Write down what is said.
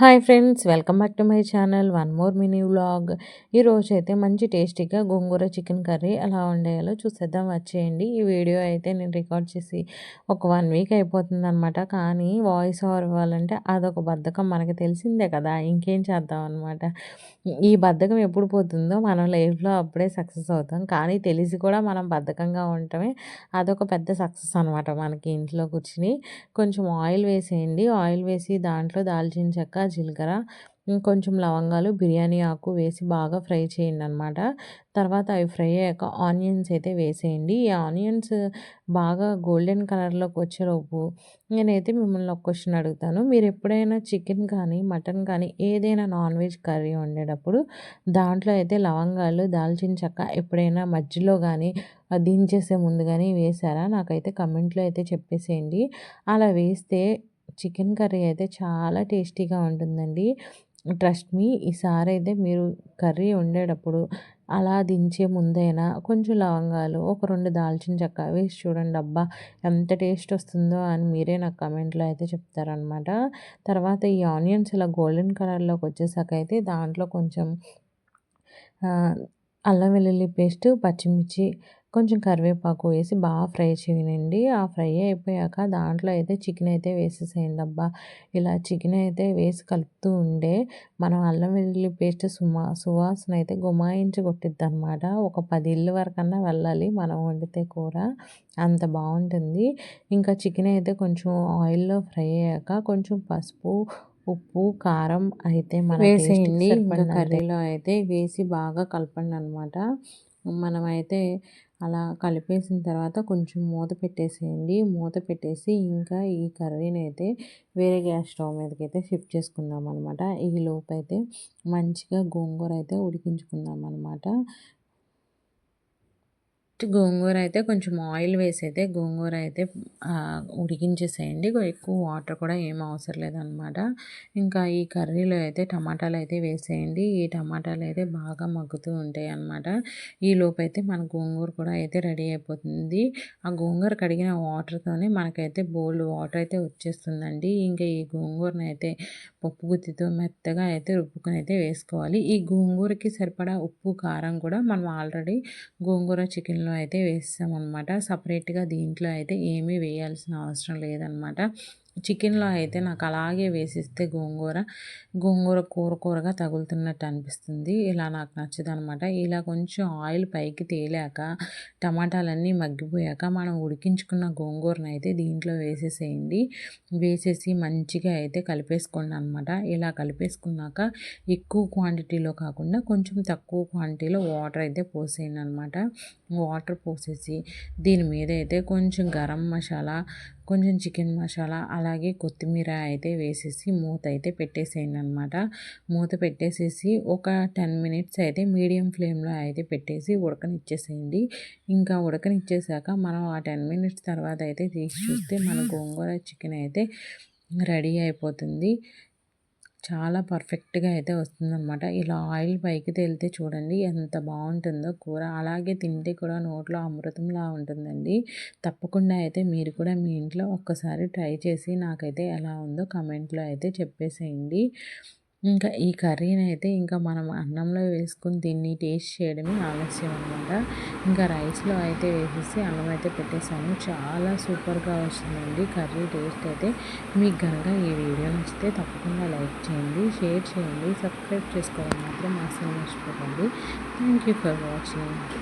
Hi friends welcome back to my channel. One more mini vlog. ఈరోజు అయితే మంచి టేస్టీగా గోంగూర చికెన్ కర్రీ ఎలా వండేయాలో చూసేద్దాం. వచ్చేయండి. ఈ వీడియో అయితే నేను రికార్డ్ చేసి ఒక వన్ వీక్ అయిపోతుందనమాట కానీ వాయిస్ ఓవర్ ఇవ్వాలంటే అదొక బద్ధకం. మనకి తెలిసిందే కదా ఇంకేం చేద్దాం అనమాట ఈ బద్ధకం ఎప్పుడు పోతుందో మనం లైఫ్లో అప్పుడే సక్సెస్ అవుతాం. కానీ తెలిసి కూడా మనం బద్ధకంగా ఉండటమే అదొక పెద్ద సక్సెస్ అనమాట మనకి ఇంట్లో కూర్చుని. కొంచెం ఆయిల్ వేసేయండి. ఆయిల్ వేసి దాంట్లో దాల్చిన చెక్క జీలకర్ర కొంచెం లవంగాలు బిర్యానీ ఆకు వేసి బాగా ఫ్రై చేయండి అనమాట తర్వాత అవి ఫ్రై అయ్యాక ఆనియన్స్ అయితే వేసేయండి. ఈ ఆనియన్స్ బాగా గోల్డెన్ కలర్లోకి వచ్చేలోపు నేనైతే మిమ్మల్ని ఒక క్వశ్చన్ అడుగుతాను. మీరు ఎప్పుడైనా చికెన్ కానీ మటన్ కానీ ఏదైనా నాన్ వెజ్ కర్రీ వండేటప్పుడు దాంట్లో అయితే లవంగాలు దాల్చిన చెక్క ఎప్పుడైనా మధ్యలో కానీ దించేసే ముందు కానీ వేసారా? నాకైతే కమెంట్లో అయితే చెప్పేసేయండి. అలా వేస్తే చికెన్ కర్రీ అయితే చాలా టేస్టీగా ఉంటుందండి. ట్రస్ట్ మీ ఈసారి అయితే మీరు కర్రీ వండేటప్పుడు అలా దించే ముందైనా కొంచెం లవంగాలు ఒక రెండు దాల్చిన చెక్క వేసి చూడండి అబ్బా ఎంత టేస్ట్ వస్తుందో అని మీరే నాకు కమెంట్లో అయితే చెప్తారనమాట తర్వాత ఈ ఆనియన్స్ ఇలా గోల్డెన్ కలర్లోకి వచ్చేసాక అయితే దాంట్లో కొంచెం అల్లం వెల్లుల్లి పేస్ట్ పచ్చిమిర్చి కొంచెం కరివేపాకు వేసి బాగా ఫ్రై చేయండి. ఆ ఫ్రై అయిపోయాక దాంట్లో అయితే చికెన్ అయితే వేసేసేయండి అబ్బా. ఇలా చికెన్ అయితే వేసి కలుపుతూ ఉండే మనం అల్లం వెల్లుల్లి పేస్ట్ సుమా సువాసన అయితే గుమాయించి కొట్టిద్ది అనమాట ఒక పది ఇల్లు వరకన్నా వెళ్ళాలి మనం వండితే కూర. అంత బాగుంటుంది. ఇంకా చికెన్ అయితే కొంచెం ఆయిల్లో ఫ్రై అయ్యాక కొంచెం పసుపు ఉప్పు కారం అయితే మనం వేసేయండి. ఇంకా కర్రీలో అయితే వేసి బాగా కలపండి అనమాట మనమైతే అలా కలిపేసిన తర్వాత కొంచెం మూత పెట్టేసేయండి. మూత పెట్టేసి ఇంకా ఈ కర్రీని అయితే వేరే గ్యాస్ స్టవ్ మీదకి అయితే షిఫ్ట్ చేసుకుందాం అనమాట ఈ లోపు అయితే మంచిగా గోంగూర అయితే ఉడికించుకుందాం అనమాట గోంగూర అయితే కొంచెం ఆయిల్ వేసి అయితే గోంగూర అయితే ఉడికించేసేయండి. ఎక్కువ వాటర్ కూడా ఏం అవసరం లేదనమాట. ఇంకా ఈ కర్రీలో అయితే టమాటాలు అయితే వేసేయండి. ఈ టమాటాలు అయితే బాగా మగ్గుతూ ఉంటాయి అనమాట ఈ లోపు అయితే మన గోంగూర కూడా అయితే రెడీ అయిపోతుంది. ఆ గోంగూర కడిగిన వాటర్తోనే మనకైతే బోల్డ్ వాటర్ అయితే వచ్చేస్తుందండి. ఇంకా ఈ గోంగూరని అయితే పప్పు గుత్తితో మెత్తగా అయితే రుబ్బుకొని అయితే వేసుకోవాలి. ఈ గోంగూరకి సరిపడా ఉప్పు కారం కూడా మనం ఆల్రెడీ గోంగూర చికెన్లో చికెన్లో అయితే వేస్తామన్నమాట. సపరేట్గా దీంట్లో అయితే ఏమీ వేయాల్సిన అవసరం లేదనమాట చికెన్లో అయితే నాకు అలాగే వేసిస్తే గోంగూర గోంగూర కూర కూరగా తగులుతున్నట్టు అనిపిస్తుంది. ఇలా నాకు నచ్చదు అనమాట ఇలా కొంచెం ఆయిల్ పైకి తేలాక టమాటాలన్నీ మగ్గిపోయాక మనం ఉడికించుకున్న గోంగూరను అయితే దీంట్లో వేసేసేయండి. వేసేసి మంచిగా అయితే కలిపేసుకోండి అనమాట ఇలా కలిపేసుకున్నాక ఎక్కువ క్వాంటిటీలో కాకుండా కొంచెం తక్కువ క్వాంటిటీలో వాటర్ అయితే పోసేయండి అనమాట వాటర్ పోసేసి దీని మీద అయితే కొంచెం గరం మసాలా కొంచెం చికెన్ మసాలా అలాగే కొత్తిమీర అయితే వేసేసి మూత అయితే పెట్టేసేయండి అనమాట మూత పెట్టేసేసి ఒక టెన్ మినిట్స్ అయితే మీడియం ఫ్లేమ్లో అయితే పెట్టేసి ఉడకనిచ్చేసేయండి. ఇంకా ఉడకనిచ్చేసాక మనం ఆ టెన్ మినిట్స్ తర్వాత అయితే తీసి చూస్తే మన గోంగూర చికెన్ అయితే రెడీ అయిపోతుంది. చాలా పర్ఫెక్ట్గా అయితే వస్తుందన్నమాట. ఇలా ఆయిల్ పైకి తేలితే చూడండి ఎంత బాగుంటుందో కూర. అలాగే తింటే కూడా నోట్లో అమృతంలా ఉంటుందండి. తప్పకుండా అయితే మీరు కూడా మీ ఇంట్లో ఒక్కసారి ట్రై చేసి నాకైతే ఎలా ఉందో కమెంట్లో అయితే చెప్పేసేయండి. ఇంకా ఈ కర్రీని అయితే ఇంకా మనం అన్నంలో వేసుకుని తిని టేస్ట్ చేయడమే ఆలస్యం అనమాట ఇంకా రైస్లో అయితే వేసేసి అన్నం అయితే పెట్టేసాను చాలా సూపర్గా వస్తుందండి కర్రీ టేస్ట్ అయితే. మీకు కనుక ఈ వీడియో నచ్చితే తప్పకుండా లైక్ చేయండి షేర్ చేయండి సబ్స్క్రైబ్ చేసుకోవడం మాత్రం అసలు మర్చిపోకండి. Thank you for watching.